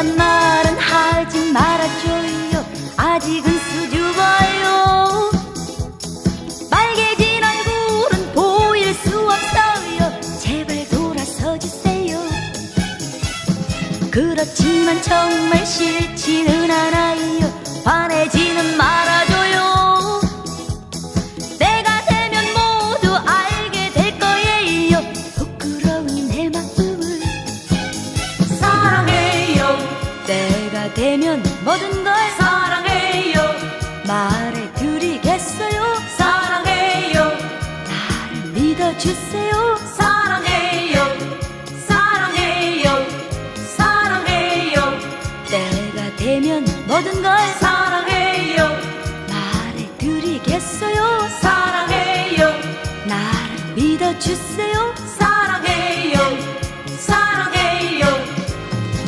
괜한 말은 하지 말아줘요. 아직은 수줍어요. 빨개진 얼굴은 보일 수 없어요. 제발 돌아서 주세요. 그렇지만 정말 싫 내가 되면 모든 걸 사랑해요. 말해 드리겠어요? 사랑해요. 나를 믿어주세요. 사랑해요. 사랑해요. 사랑해요. 내가 되면 모든 걸 사랑해요. 말해 드리겠어요? 사랑해요. 나를 믿어주세요